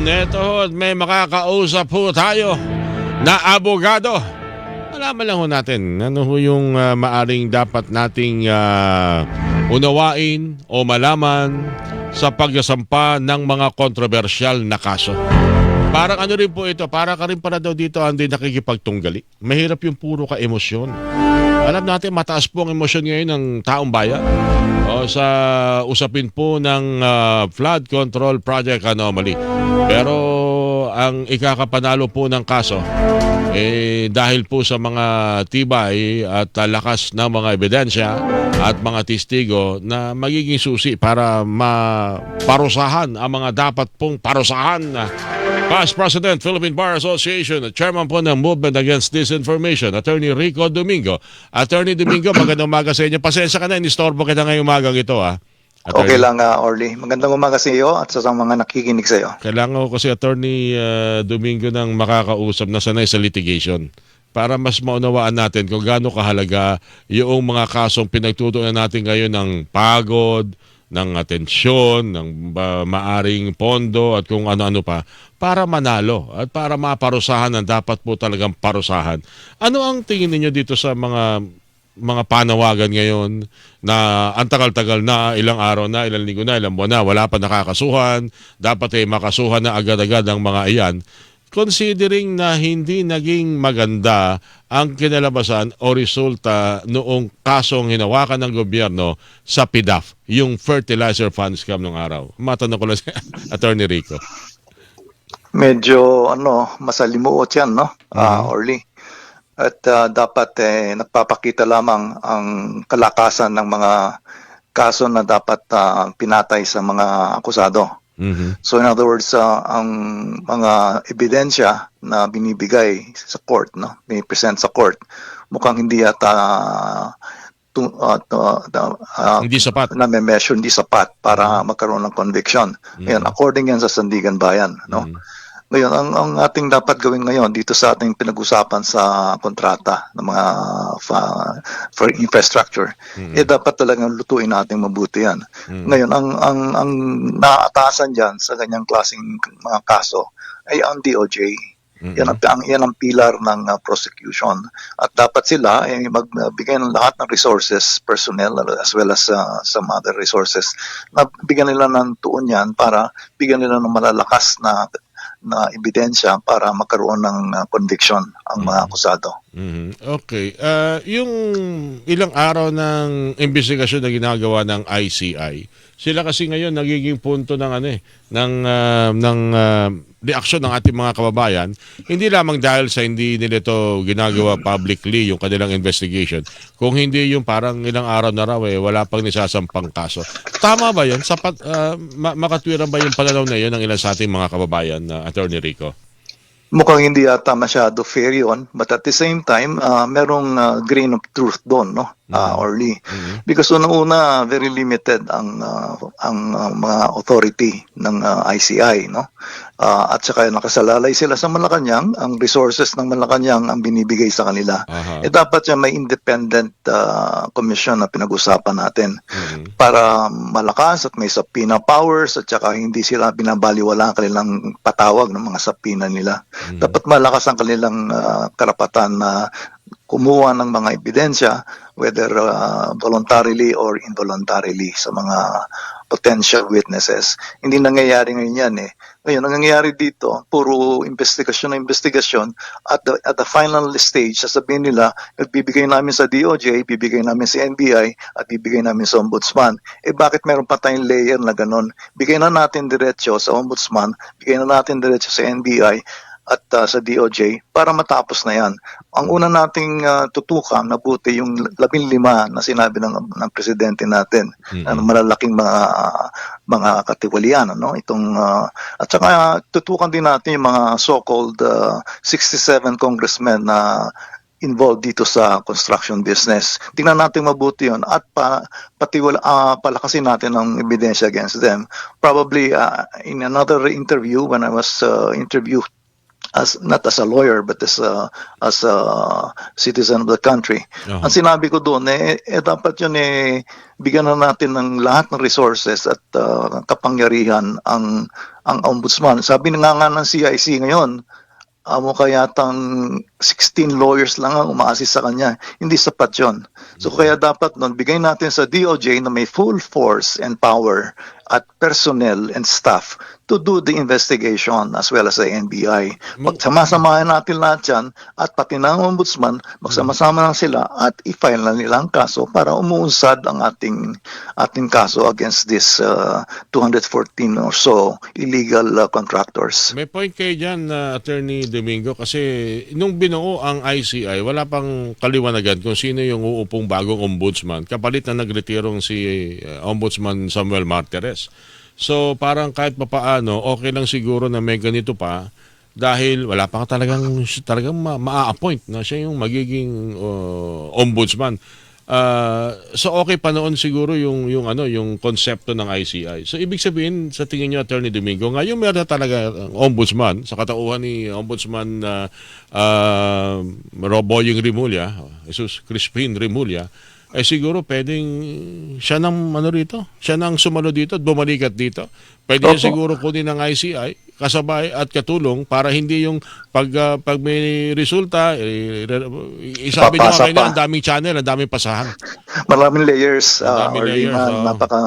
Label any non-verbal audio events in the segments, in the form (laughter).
Neto ho, may makakausap po tayo na abogado. Malaman lang ho natin ano ho yung ah, maaring dapat nating ah, unawain o malaman sa pagsasampa ng mga kontrobersyal na kaso. Parang ano rin po ito, para ka rin para daw dito hindi nakikipagtunggali. Mahirap yung puro ka emosyon. Alam natin mataas po ang emosyon ngayon ng taong bayan. O sa usapin po ng ah, flood control project anomaly. Pero ang ikakapanalo po ng kaso eh dahil po sa mga tibay at ah, lakas ng mga ebidensya at mga testigo na magiging susi para maparusahan ang mga dapat pong parusahan. Past President, Philippine Bar Association, at Chairman po ng Movement Against Disinformation, Attorney Rico Domingo. Attorney Domingo, magandang umaga sa inyo. Pasensya ka na, inistorbo kita ngayong umagang ito. Ah. Okay lang, uh, Orly. Magandang umaga sa iyo at sa mga nakikinig sa iyo. Kailangan ko kasi Attorney ah, Domingo ng makakausap na sanay sa litigation para mas maunawaan natin kung gaano kahalaga yung mga kasong pinagtutunan natin ngayon ng pagod, ng atensyon, ng ba, maaring pondo at kung ano-ano pa para manalo at para maparusahan ang dapat po talagang parusahan. Ano ang tingin ninyo dito sa mga mga panawagan ngayon na ang tagal-tagal na, ilang araw na, ilang linggo na, ilang buwan na, wala pa nakakasuhan, dapat ay makasuhan na agad-agad ang mga iyan. Considering na hindi naging maganda ang kinalabasan o resulta noong kasong hinawakan ng gobyerno sa PIDAF, yung fertilizer fund scam nung araw. Matanong ko lang si (laughs) Attorney Rico. Medyo ano, masalimuot 'yan, no? Ah, Orly. At ah, dapat eh nagpapakita lamang ang kalakasan ng mga kaso na dapat ah, pinatay sa mga akusado. Mhm. So in other words, ah, ang mga ebidensya na binibigay sa court, no, present sa court, mukhang hindi yata tu, ah, tu- ah, ah, Hindi sapat. na may measure hindi sapat para magkaroon ng conviction. Ngayon, according yan sa Sandigan Bayan, no? Mhm. Ngayon, ang, ang ating dapat gawin ngayon dito sa ating pinag-usapan sa kontrata ng mga fa- for infrastructure, eh dapat talagang lutuin natin mabuti yan. Ngayon, ang, ang, ang naatasan dyan sa ganyang klaseng mga kaso ay ang DOJ. Yan ang, ang yan ang pilar ng uh, prosecution. At dapat sila ay magbigay ng lahat ng resources personnel as well as uh, some other resources. Na bigyan nila ng tuon yan para bigyan nila ng malalakas na na ebidensya para magkaroon ng uh, conviction ang mga akusado. Mhm. Okay. Ah, yung ilang araw ng investigasyon na ginagawa ng ICI, sila kasi ngayon nagiging punto ng ano eh, ng ah, ng ah, reaksyon ng ating mga kababayan, hindi lamang dahil sa hindi nila ito ginagawa publicly yung kanilang investigation, kung hindi yung parang ilang araw na raw eh, wala pang nisasampang kaso. Tama ba yun? Sapat, ah, ma- makatwiran ba yung pananaw na yun ng ilan sa ating mga kababayan, na Attorney Rico? Mukhang hindi yata masyado fair yun, but at the same time, uh, merong uh, grain of truth doon, no? Uh, Orly. Because unang-una, very limited ang uh, ang uh, mga authority ng uh, ICI, no? Uh, at saka nakasalalay sila sa Malacanang, ang resources ng Malacanang ang binibigay sa kanila. Aha. Eh dapat yan may independent uh, commission na pinag-usapan natin Mhm. para malakas at may subpoena powers at saka hindi sila binabaliwala ang kanilang patawag ng mga subpoena nila. Dapat malakas ang kanilang ah, karapatan na kumuha ng mga ebidensya whether ah, voluntarily or involuntarily sa mga potential witnesses. Hindi nangyayari ngayon yan eh. Ngayon, ang nangyayari dito, puro investigasyon na investigasyon at the, at the final stage, sasabihin nila, bibigay namin sa DOJ, bibigay namin sa NBI, at bibigay namin sa Ombudsman. Eh bakit meron pa tayong layer na ganun? Bigay na natin diretso sa Ombudsman, bigay na natin diretso sa NBI, at uh, sa DOJ para matapos na yan. Ang una nating uh, tutukan na buti yung labing lima na sinabi ng, ng presidente natin ano, malalaking mga mga katiwalian ano itong uh, at saka tutukan din natin yung mga so-called uh, 67 congressmen na involved dito sa construction business. Tingnan natin mabuti 'yon at pa, patiwala ah, palakasin natin ang ebidensya against them. Probably uh, in another interview when I was uh, interviewed as not as a lawyer but as a as a citizen of the country. Oo. Ang sinabi ko doon eh, eh dapat yun eh bigyan na natin ng lahat ng resources at uh, kapangyarihan ang ang ombudsman. Sabi na nga nga ng CIC ngayon, amo kaya yatang 16 lawyers lang ang umaasis sa kanya. Hindi sapat yun. So kaya dapat nun, bigay natin sa DOJ na may full force and power at personnel and staff to do the investigation as well as the NBI. Pagsamasamahan natin lahat yan at pati ng ombudsman, magsama-sama lang sila at i-file na nila ang kaso para umuunsad ang ating ating kaso against this uh, 214 or so illegal uh, contractors. May point kayo dyan, uh, Attorney Domingo, kasi nung binuo ang ICI, wala pang kaliwanagan kung sino yung uupong bagong ombudsman. Kapalit na nagretirong si uh, Ombudsman Samuel Martires. So parang kahit papaano, okay lang siguro na may ganito pa dahil wala pa talagang, talagang ma- maa-appoint na siya yung magiging uh, ombudsman. Uh, so okay pa noon siguro yung yung ano yung konsepto ng ICI. So ibig sabihin sa tingin niyo Attorney Domingo, ngayon meron na talaga ang ombudsman sa katauhan ni Ombudsman uh, uh, Roboying Rimulya, Jesus Crispin Rimulya, eh siguro pwedeng siya nang ano rito, siya nang sumalo dito at bumalikat dito. Pwede niya Opo. siguro kunin ng ICI kasabay at katulong para hindi yung pag ah, pag may resulta re- isabi niyo kayo pa. ang daming channel, ang daming pasahan. Maraming layers, uh, Maraming or layers, na, oo. napaka,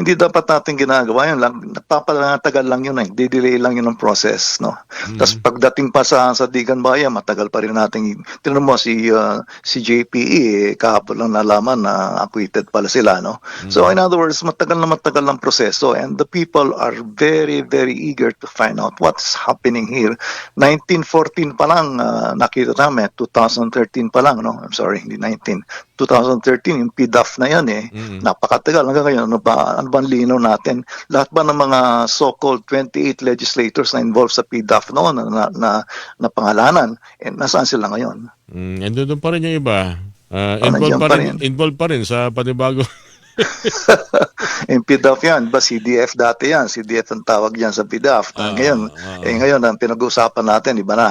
hindi dapat natin ginagawa yun lang, napapatagal lang yun eh, didelay lang yun ang process, no. Mm-hmm. Tapos pagdating pa sa, sa Digan Bayan, matagal pa rin natin, tinan mo si, uh, si JPE, eh, kahapon lang nalaman na acquitted pala sila, no. So Mm-hmm. in other words, matagal na matagal ang proseso and the people are very, very eager to find out what's happening here. 1914 pa lang, uh, nakita namin, 2013 pa lang, no? I'm sorry, hindi 19. 2013, yung PDAF na yan eh. Mhm. Napakatagal. Hanggang ngayon, ano ba, ano ba ang linaw natin? Lahat ba ng mga so-called 28 legislators na involved sa PDAF noon na, na, na, na pangalanan, eh, nasaan sila ngayon? Mm, and doon pa rin yung iba. Uh, involved, pa pa rin, rin. involved pa rin sa panibago. (laughs) (laughs) yung PDAF yan, ba CDF dati yan, CDF ang tawag yan sa PDAF. Ah, ngayon, ah. eh, ngayon ang pinag-uusapan natin, iba na.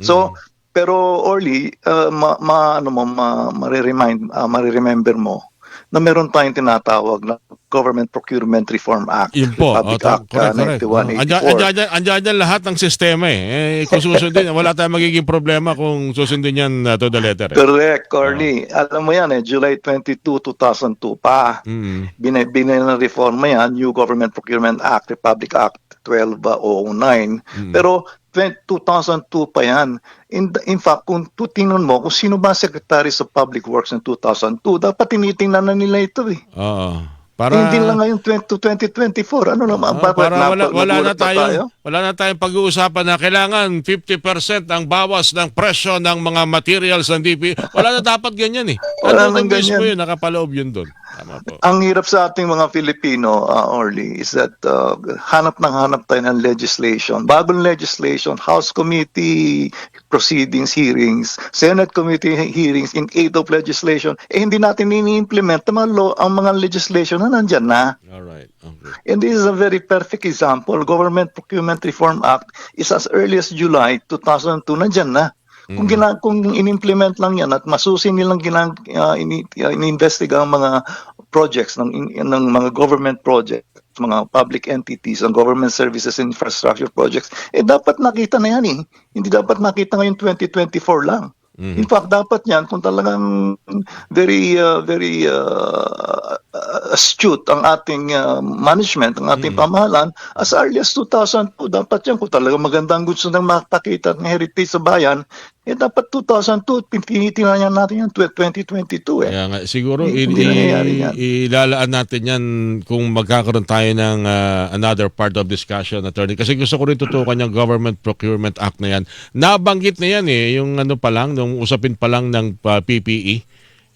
Mm. So, pero Orly, uh, ma, ma, ano mo, ma, mariremind, uh, mariremember mo na meron tayong tinatawag na Government Procurement Reform Act. Yun po. Oh, Republic ta- Act, correct, uh, correct. Oh, Andyan, 9184. andyan, andyan, andyan dyan lahat ng sistema eh. eh kung susundin, (laughs) wala tayong magiging problema kung susundin yan uh, to the letter. Eh. Correct, Corny. Alam mo yan eh, July 22, 2002 pa. Mm. Bina, bina reforma yan, New Government Procurement Act, Republic Act 1209. Pero 20 2002 pa yan. In, in fact, kung tutingnan mo, kung sino ba Secretary sa Public Works ng 2002, dapat tinitingnan na nila ito eh. Oo. Para, Hindi lang ngayon 20, 2024. Ano naman? Ah, bakit para wala, wala na ba tayo, wala na tayong pag-uusapan na kailangan 50% ang bawas ng presyo ng mga materials ng DP. Wala na dapat ganyan eh. Wala Nandun nang ganyan. yun, nakapaloob yun doon. Tama po. Ang hirap sa ating mga Filipino, uh, Orly, is that uh, hanap ng hanap tayo ng legislation. Bagong legislation, House Committee proceedings, hearings, Senate Committee hearings in aid of legislation, eh hindi natin ini-implement ang mga, law, ang mga legislation na nandyan na. All right. Okay. And this is a very perfect example. Government Procurement Reform Act is as early as July 2002, nandyan na. Kung, gina, kung in-implement lang yan at masusin nilang gina, uh, ini, uh, in-investiga ang mga projects ng, in- ng mga government projects, mga public entities, ang government services and infrastructure projects, eh dapat nakita na yan eh. Hindi dapat nakita ngayon 2024 lang. In fact, dapat yan kung talagang very uh, very uh, astute ang ating uh, management, ang ating pamahalaan, as early as 2002, dapat yan. Kung talagang magandang gusto ng makapakita ng heritage sa bayan, eh dapat 2002, tinitingnan yan natin yan 2022 eh. Kaya nga, siguro i- Hindi ilalaan natin yan kung magkakaroon tayo ng ah, another part of discussion, attorney. Kasi gusto ko rin tutukan yung Government Procurement Act na yan. Nabanggit na yan eh, yung ano pa lang, nung usapin pa lang ng ah, PPE,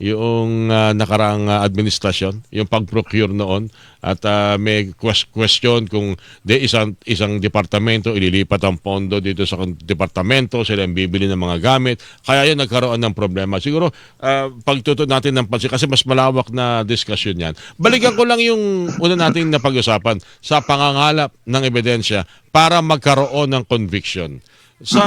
yung ah, nakaraang ah, administrasyon, yung pag-procure noon. At ah, may ques- question kung de isang, isang departamento ililipat ang pondo dito sa departamento, sila ang bibili ng mga gamit. Kaya yun nagkaroon ng problema. Siguro uh, pagtuto natin ng pansin kasi mas malawak na discussion yan. Balikan ko lang yung una nating napag-usapan sa pangangalap ng ebidensya para magkaroon ng conviction. Sa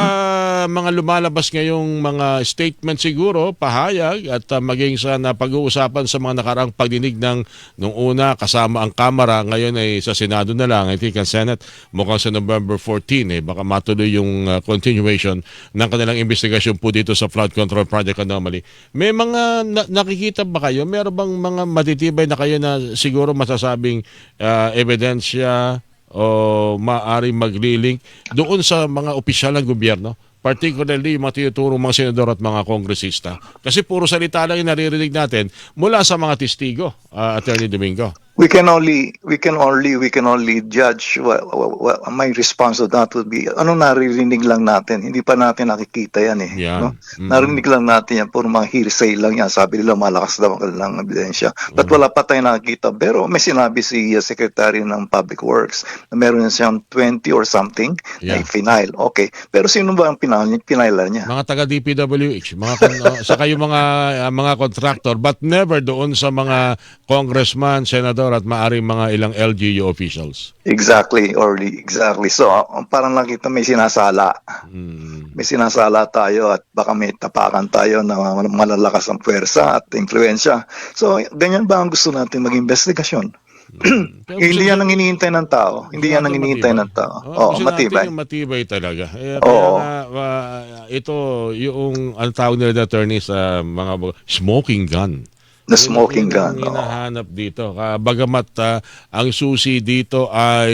mga lumalabas ngayong mga statement siguro, pahayag at uh, maging sa napag-uusapan sa mga nakarang pagdinig ng nung una kasama ang Kamara, ngayon ay sa Senado na lang, I think ang Senate mukhang sa November 14 eh baka matuloy yung uh, continuation ng kanilang investigasyon po dito sa flood control project anomaly. May mga na- nakikita ba kayo? Meron bang mga matitibay na kayo na siguro masasabing uh, ebidensya o maaari maglilink doon sa mga opisyal ng gobyerno, particularly yung mga tinuturong mga senador at mga kongresista. Kasi puro salita lang yung naririnig natin mula sa mga testigo, uh, Attorney Domingo. We can only we can only we can only judge what, what, my response to that would be ano naririnig lang natin? Hindi pa natin nakikita yan eh Yan. no? Mhm. narinig lang natin yan puro mga hearsay lang yan. Sabi nila malakas daw ang kanilang ebidensya. But wala pa tayong nakikita. Pero may sinabi si uh, secretary ng public works na meron siyang 20 or something Yeah. na final okay. Pero sino ba ang final pinailan niya? Mga taga DPWH, mga uh, saka yung mga uh, mga contractor but never doon sa mga congressman, senador at maaring mga ilang LGU officials. exactly or exactly so uh, parang nakita may sinasala Hmm. may sinasala tayo at baka may tapakan tayo na malalakas ang puwersa at impluensya. So, ganyan ba ang gusto natin mag-investigasyon? (clears throat) Pero Hindi yan ang hinihintay ng tao. Hindi yan ang hinihintay ng tao. Oh, Oo, natin matibay. yung matibay talaga. Eh, kaya Oo. nga, ah, ito, yung ang tawag nila na attorney sa mga smoking gun. The Yun- smoking yun gun. oo. hinahanap dito. Ah, bagamat ah, ang susi dito ay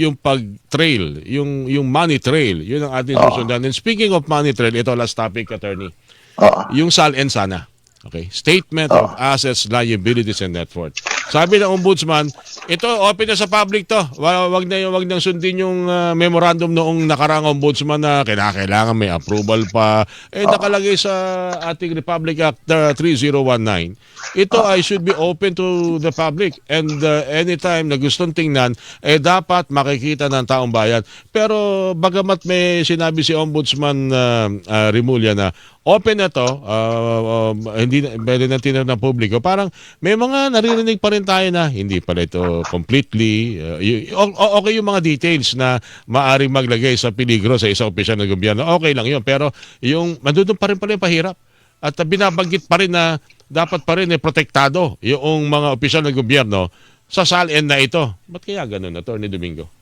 yung pag-trail, yung, yung money trail. Yun ang ating Oo. susundan. And speaking of money trail, ito last topic, attorney. Oo. Yung SALN sana. Okay? Statement of Assets, Liabilities, and Net Worth. Sabi ng Ombudsman, ito open na sa public to. Wa- Wag na wag nang sundin yung ah, memorandum noong nakarang Ombudsman na kinakailangan may approval pa. Eh nakalagay sa ating Republic Act ah, 3019. Ito ay should be open to the public and ah, anytime na gustong tingnan eh dapat makikita ng taong bayan. Pero bagamat may sinabi si Ombudsman ah, ah, Rimulya na open na to, ah, um, hindi pwede na tinanong ng publiko. Parang may mga naririnig pa rin tayo na hindi pala ito completely. uh, okay yung mga details na maaring maglagay sa peligro sa isang opisyal ng gobyerno. Okay lang yun. Pero yung, mandudun pa rin pala yung pahirap. At uh, binabanggit pa rin na dapat pa rin eh, protektado yung mga opisyal ng gobyerno sa SALN na ito. Ba't kaya ganun, Atty. Domingo?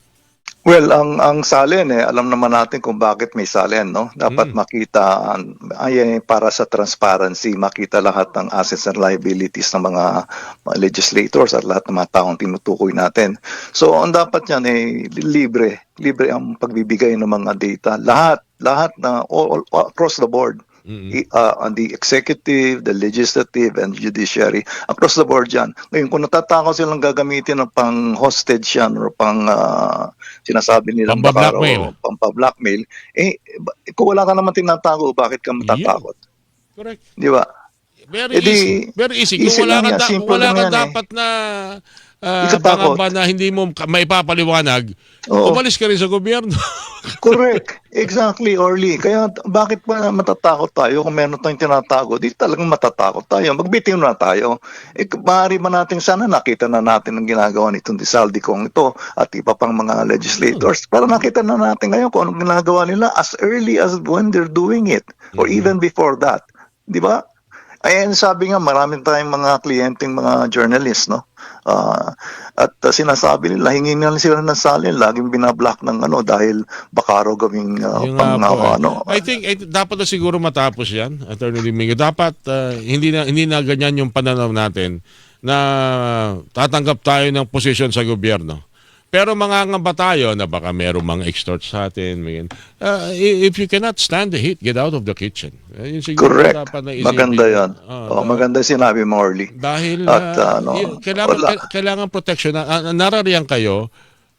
Well, ang ang salen eh, alam naman natin kung bakit may salen, no? Dapat makita ang- ay ay, para sa transparency, makita lahat ng assets and liabilities ng mga, mga legislators at lahat ng mga taong tinutukoy natin. So, ang dapat yan eh libre, libre ang pagbibigay ng mga data. Lahat, lahat na all, all- across the board. I- uh, on the executive, the legislative, and judiciary, across the board yan. Ngayon, kung natatakot silang gagamitin ng pang hostage yan or pang ah, sinasabi raw Pamba-blackmail. pampa-blackmail, eh, kung wala ka naman tinatago, bakit ka matatakot? Correct. Di ba? Very Eh di, easy. Very easy. Kung easy wala ka, yan, wala ka eh. dapat na uh, pangamba na hindi mo maipapaliwanag, Oo. umalis ka rin sa gobyerno. (laughs) Correct. Exactly, Orly. Kaya bakit pa matatakot tayo kung meron tayong tinatago? Di talagang matatakot tayo. Magbitiw na tayo. Eh, maaari ba natin sana nakita na natin ang ginagawa nitong Disaldi kong ito at iba pang mga legislators para nakita na natin ngayon kung anong ginagawa nila as early as when they're doing it or even before that. Di ba? Ayan, sabi nga, marami tayong mga kliyenteng mga journalists, no? Ah, at uh, sinasabi nila, hingin na sila ng salin, laging binablock ng ano, dahil baka raw gawing uh, pang, po, eh. ano, I think eh, dapat na siguro matapos 'yan, Attorney Domingo. Dapat uh, hindi na hindi na ganyan yung pananaw natin na tatanggap tayo ng posisyon sa gobyerno. Pero mangangamba tayo na baka merong mga extort sa atin. May, uh, if you cannot stand the heat, get out of the kitchen. Eh, yun correct. na isipin. Maganda yan. Ah, oh, maganda sinabi mo, Orly. Dahil At, ah, ano, yun, kailangan, wala. ka- kailangan protection. Uh, narariyan kayo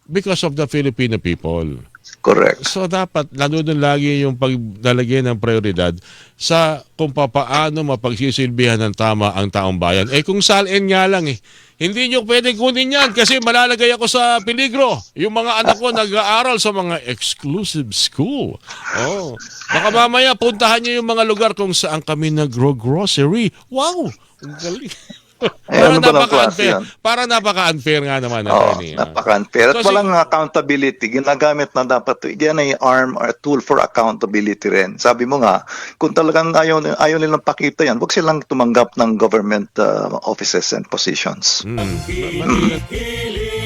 because of the Filipino people. Correct. So dapat nandun lagi yung paglalagay ng prioridad sa kung papaano mapagsisilbihan ng tama ang taong bayan. Eh kung salin nga lang eh, hindi nyo pwede kunin yan kasi malalagay ako sa peligro. Yung mga anak ko (laughs) nag-aaral sa mga exclusive school. Oh. Baka mamaya puntahan nyo yung mga lugar kung saan kami nag-grocery. Wow! Ang galing. Eh, Para ano napaka-unfair. Para napaka-unfair nga naman. Oo, attorney, ah. napaka-unfair. At So, walang accountability. Ginagamit na dapat ito. Yan ay arm or tool for accountability rin. Sabi mo nga, kung talagang ayaw, ayaw nilang pakita yan, huwag silang tumanggap ng government uh, offices and positions. Mm. Kilikili